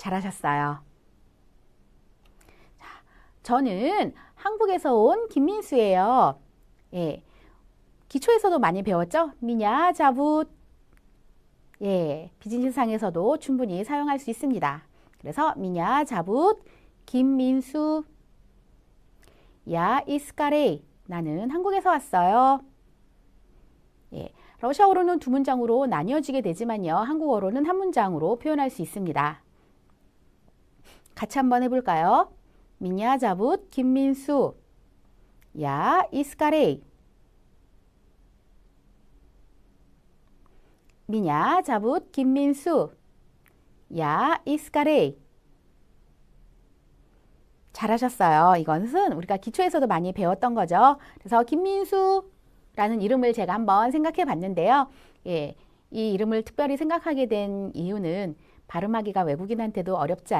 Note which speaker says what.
Speaker 1: 잘하셨어요. 자, 저는 한국에서 온 김민수예요. 예. 기초에서도 많이 배웠죠? 미냐, 자붓. 예. 비즈니스상에서도 충분히 사용할 수 있습니다. 그래서 미냐, 자붓, 김민수. 야, 이스카레이. 나는 한국에서 왔어요. 예. 러시아어로는 두 문장으로 나뉘어지게 되지만요. 한국어로는 한 문장으로 표현할 수 있습니다. 같이 한번 해볼까요? 미냐 자붓 김민수 야 이스카레이 미냐 자붓 김민수 야 이스카레이 잘하셨어요. 이것은 우리가 기초에서도 많이 배웠던 거죠. 그래서 김민수라는 이름을 제가 한번 생각해 봤는데요. 예, 이 이름을 특별히 생각하게 된 이유는 발음하기가 외국인한테도 어렵지 않